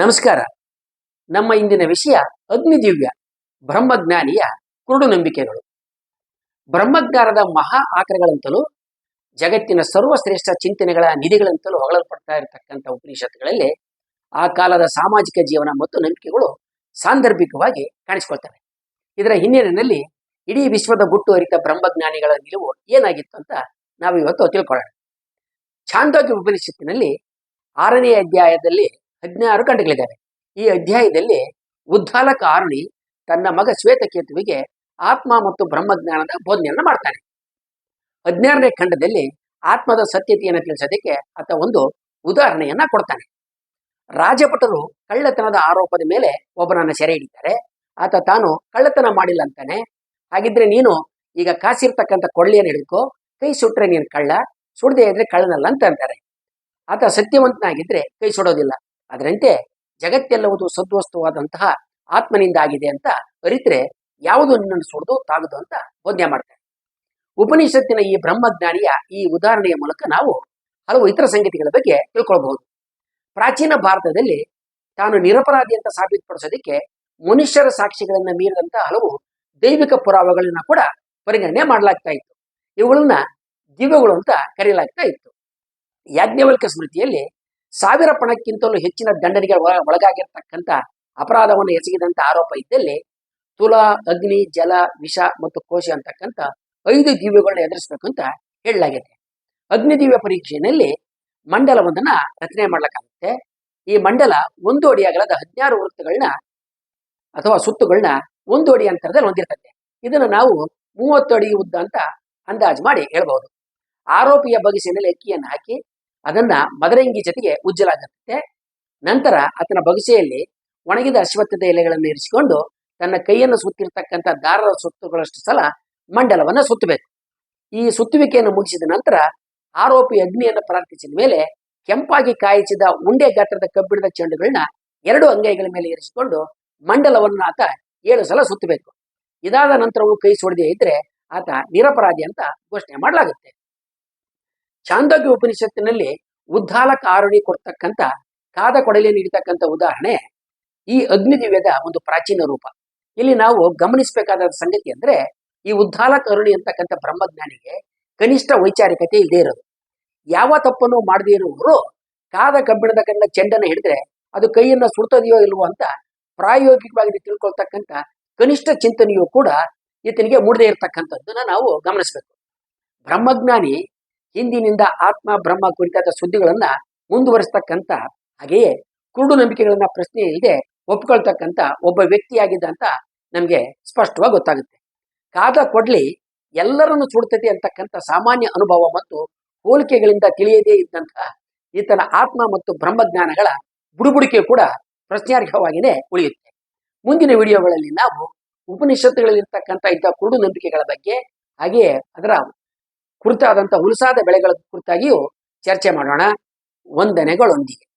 ನಮಸ್ಕಾರ. ನಮ್ಮ ಇಂದಿನ ವಿಷಯ ಅಗ್ನಿದಿವ್ಯ, ಬ್ರಹ್ಮಜ್ಞಾನಿಯ ಕುರುಡು ನಂಬಿಕೆಗಳು. ಬ್ರಹ್ಮಜ್ಞಾನದ ಮಹಾ ಆಕರಗಳಂತಲೂ, ಜಗತ್ತಿನ ಸರ್ವಶ್ರೇಷ್ಠ ಚಿಂತನೆಗಳ ನಿಧಿಗಳಂತಲೂ ಹೊಗಳಲ್ಪಡ್ತಾ ಇರತಕ್ಕಂಥ ಉಪನಿಷತ್ತುಗಳಲ್ಲಿ, ಆ ಕಾಲದ ಸಾಮಾಜಿಕ ಜೀವನ ಮತ್ತು ನಂಬಿಕೆಗಳು ಸಾಂದರ್ಭಿಕವಾಗಿ ಕಾಣಿಸ್ಕೊಳ್ತವೆ. ಇದರ ಹಿನ್ನೆಲೆಯಲ್ಲಿ ಇಡೀ ವಿಶ್ವದ ಗುಟ್ಟು ಅರಿತ ಬ್ರಹ್ಮಜ್ಞಾನಿಗಳ ನಿಲುವು ಏನಾಗಿತ್ತು ಅಂತ ನಾವು ಇವತ್ತು ತಿಳ್ಕೊಳ್ಳೋಣ. ಛಾಂದೋಗ್ಯ ಉಪನಿಷತ್ತಿನಲ್ಲಿ ಆರನೇ ಅಧ್ಯಾಯದಲ್ಲಿ ಹದಿನಾರು ಖಂಡಗಳಿದ್ದಾವೆ ಈ ಅಧ್ಯಾಯದಲ್ಲಿ ಉದ್ದಾಲಕ ಆರುಣಿ ತನ್ನ ಮಗ ಶ್ವೇತಕೇತುವಿಗೆ ಆತ್ಮ ಮತ್ತು ಬ್ರಹ್ಮಜ್ಞಾನದ ಬೋಧನೆಯನ್ನು ಮಾಡ್ತಾನೆ. ಹದಿನಾರನೇ ಖಂಡದಲ್ಲಿ ಆತ್ಮದ ಸತ್ಯತೆಯನ್ನು ತಿಳಿಸೋದಕ್ಕೆ ಆತ ಒಂದು ಉದಾಹರಣೆಯನ್ನ ಕೊಡ್ತಾನೆ. ರಾಜಭಟರು ಕಳ್ಳತನದ ಆರೋಪದ ಮೇಲೆ ಒಬ್ಬನನ್ನ ಸೆರೆ ಹಿಡಿತಾರೆ. ಆತ ತಾನು ಕಳ್ಳತನ ಮಾಡಿಲ್ಲ ಅಂತಾನೆ. ಹಾಗಿದ್ರೆ ನೀನು ಈಗ ಕಾಸಿರ್ತಕ್ಕಂಥ ಕೊಳ್ಳಿಯನ್ನು ಹಿಡ್ಕೋ, ಕೈ ಸುಟ್ರೆ ನೀನು ಕಳ್ಳ, ಸುಡದೆ ಇದ್ರೆ ಕಳ್ಳನಲ್ಲ ಅಂತ ಅಂತಾರೆ. ಆತ ಸತ್ಯವಂತನಾಗಿದ್ರೆ ಕೈ ಸುಡೋದಿಲ್ಲ. ಅದರಂತೆ ಜಗತ್ತೆಲ್ಲವುದು ಸದ್ವಸ್ತುವಾದಂತಹ ಆತ್ಮನಿಂದ ಆಗಿದೆ ಅಂತ ಅರಿತರೆ ಯಾವುದು ನಿನ್ನನ್ನು ಸುಡ್ದು ತಾಗದು ಅಂತ ಬೋಧನೆ ಮಾಡ್ತಾರೆ. ಉಪನಿಷತ್ತಿನ ಈ ಬ್ರಹ್ಮಜ್ಞಾನಿಯ ಈ ಉದಾಹರಣೆಯ ಮೂಲಕ ನಾವು ಹಲವು ಇತರ ಸಂಗತಿಗಳ ಬಗ್ಗೆ ತಿಳ್ಕೊಳ್ಬಹುದು. ಪ್ರಾಚೀನ ಭಾರತದಲ್ಲಿ ತಾನು ನಿರಪರಾಧಿ ಅಂತ ಸಾಬೀತುಪಡಿಸೋದಕ್ಕೆ ಮನುಷ್ಯರ ಸಾಕ್ಷಿಗಳನ್ನ ಮೀರಿದಂತಹ ಹಲವು ದೈವಿಕ ಪುರಾವೆಗಳನ್ನ ಕೂಡ ಪರಿಗಣನೆ ಮಾಡಲಾಗ್ತಾ ಇತ್ತು. ಇವುಗಳನ್ನ ದಿವ್ಯಗಳು ಅಂತ ಕರೆಯಲಾಗ್ತಾ ಇತ್ತು. ಯಾಜ್ಞವಲ್ಕ ಸ್ಮೃತಿಯಲ್ಲಿ ಸಾವಿರ ಪಣಕ್ಕಿಂತಲೂ ಹೆಚ್ಚಿನ ದಂಡನೆಗೆ ಒಳ- ಒಳಗಾಗಿರ್ತಕ್ಕಂಥ ಅಪರಾಧವನ್ನು ಎಸಗಿದಂತ ಆರೋಪ ಇದ್ದಲ್ಲಿ ತುಲ, ಅಗ್ನಿ, ಜಲ, ವಿಷ ಮತ್ತು ಕೋಶ ಅಂತಕ್ಕಂಥ ಐದು ದಿವ್ಯಗಳನ್ನ ಎದುರಿಸಬೇಕು ಅಂತ ಹೇಳಲಾಗಿದೆ ಅಗ್ನಿ ದಿವ್ಯ ಪರೀಕ್ಷೆಯಲ್ಲಿ ಮಂಡಲವೊಂದನ್ನ ರಚನೆ ಮಾಡ್ಲಿಕ್ಕಾಗುತ್ತೆ. ಈ ಮಂಡಲ ಒಂದು ಅಡಿ ಅಗಲದ ಹದಿನಾರು ವೃತ್ತಗಳನ್ನ ಅಥವಾ ಸುತ್ತುಗಳನ್ನ ಒಂದು ಅಡಿ ಅಂತರದಲ್ಲಿ ಹೊಂದಿರ್ತದೆ ಇದನ್ನು ನಾವು ಮೂವತ್ತು ಅಡಿ ಉದ್ದ ಅಂತ ಅಂದಾಜು ಮಾಡಿ ಹೇಳ್ಬಹುದು. ಆರೋಪಿಯ ಬಗೆಸಿನಲ್ಲಿ ಅಕ್ಕಿಯನ್ನು ಹಾಕಿ ಅದನ್ನ ಮದರಂಗಿ ಜೊತೆಗೆ ಉಜ್ಜಲಾಗುತ್ತೆ. ನಂತರ ಆತನ ಬಗಸೆಯಲ್ಲಿ ಒಣಗಿದ ಅಶ್ವತ್ಥದ ಎಲೆಗಳನ್ನು ಇರಿಸಿಕೊಂಡು ತನ್ನ ಕೈಯನ್ನು ಸುತ್ತಿರ್ತಕ್ಕಂಥ ದಾರದ ಸುತ್ತುಗಳಷ್ಟು ಸಲ ಮಂಡಲವನ್ನ ಸುತ್ತಬೇಕು. ಈ ಸುತ್ತುವಿಕೆಯನ್ನು ಮುಗಿಸಿದ ನಂತರ ಆರೋಪಿ ಅಗ್ನಿಯನ್ನು ಪ್ರಾರ್ಥಿಸಿದ ಮೇಲೆ ಕೆಂಪಾಗಿ ಕಾಯಿಸಿದ ಉಂಡೆ ಗಾತ್ರದ ಕಬ್ಬಿಣದ ಚೆಂಡುಗಳನ್ನ ಎರಡು ಅಂಗೈಗಳ ಮೇಲೆ ಇರಿಸಿಕೊಂಡು ಮಂಡಲವನ್ನು ಆತ ಏಳು ಸಲ ಸುತ್ತಬೇಕು. ಇದಾದ ನಂತರವೂ ಕೈ ಸೊಡದೇ ಇದ್ರೆ ಆತ ನಿರಪರಾಧಿ ಅಂತ ಘೋಷಣೆ ಮಾಡಲಾಗುತ್ತೆ. ಚಾಂದೋಗ್ಯ ಉಪನಿಷತ್ತಿನಲ್ಲಿ ಉದ್ದಾಲಕ ಆರುಣಿ ಕೊಡ್ತಕ್ಕಂಥ ಕಾದ ಕೊಡಲಿ ನೀಡತಕ್ಕಂಥ ಉದಾಹರಣೆ ಈ ಅಗ್ನಿದಿವ್ಯದ ಒಂದು ಪ್ರಾಚೀನ ರೂಪ. ಇಲ್ಲಿ ನಾವು ಗಮನಿಸಬೇಕಾದ ಸಂಗತಿ ಅಂದ್ರೆ ಈ ಉದ್ದಾಲಕ ಅರುಣಿ ಅಂತಕ್ಕಂಥ ಬ್ರಹ್ಮಜ್ಞಾನಿಗೆ ಕನಿಷ್ಠ ವೈಚಾರಿಕತೆ ಇಲ್ಲದೆ ಇರೋದು. ಯಾವ ತಪ್ಪನ್ನು ಮಾಡದೇ ಇರುವವರು ಕಾದ ಕಬ್ಬಿಣದ ಕಣ್ಣ ಚೆಂಡನ್ನು ಹಿಡಿದ್ರೆ ಅದು ಕೈಯನ್ನ ಸುಡ್ತದೆಯೋ ಇಲ್ವೋ ಅಂತ ಪ್ರಾಯೋಗಿಕವಾಗಿ ತಿಳ್ಕೊಳ್ತಕ್ಕಂಥ ಕನಿಷ್ಠ ಚಿಂತನೆಯೂ ಕೂಡ ಈತನಿಗೆ ಮೂಡದೇ ಇರತಕ್ಕಂಥದ್ದನ್ನ ನಾವು ಗಮನಿಸಬೇಕು. ಬ್ರಹ್ಮಜ್ಞಾನಿ ಹಿಂದಿನಿಂದ ಆತ್ಮ, ಬ್ರಹ್ಮ ಕುರಿತಾದ ಸುದ್ದಿಗಳನ್ನ ಮುಂದುವರಿಸ್ತಕ್ಕಂಥ ಹಾಗೆಯೇ ಕುರುಡು ನಂಬಿಕೆಗಳನ್ನ ಪ್ರಶ್ನೆ ಇಲ್ಲದೆ ಒಪ್ಕೊಳ್ತಕ್ಕಂಥ ಒಬ್ಬ ವ್ಯಕ್ತಿಯಾಗಿದ್ದ ಅಂತ ನಮಗೆ ಸ್ಪಷ್ಟವಾಗಿ ಗೊತ್ತಾಗುತ್ತೆ. ಕಾದ ಕೊಡ್ಲಿ ಎಲ್ಲರನ್ನು ಸುಡ್ತದೆ ಅಂತಕ್ಕಂಥ ಸಾಮಾನ್ಯ ಅನುಭವ ಮತ್ತು ಹೋಲಿಕೆಗಳಿಂದ ತಿಳಿಯದೇ ಇದ್ದಂತಹ ಈತನ ಆತ್ಮ ಮತ್ತು ಬ್ರಹ್ಮಜ್ಞಾನಗಳ ಬುಡುಬುಡಿಕೆ ಕೂಡ ಪ್ರಶ್ನಾರ್ಹವಾಗಿಯೇ ಉಳಿಯುತ್ತೆ. ಮುಂದಿನ ವಿಡಿಯೋಗಳಲ್ಲಿ ನಾವು ಉಪನಿಷತ್ತುಗಳಲ್ಲಿರ್ತಕ್ಕಂಥ ಇಂಥ ಕುರುಡು ನಂಬಿಕೆಗಳ ಬಗ್ಗೆ ಹಾಗೆಯೇ ಅದರ ಕುರಿತಾದಂಥ ಹುಲಸಾದ ಬೆಳೆಗಳ ಕುರಿತಾಗಿಯೂ ಚರ್ಚೆ ಮಾಡೋಣ. ವಂದನೆಗಳೊಂದಿಗೆ.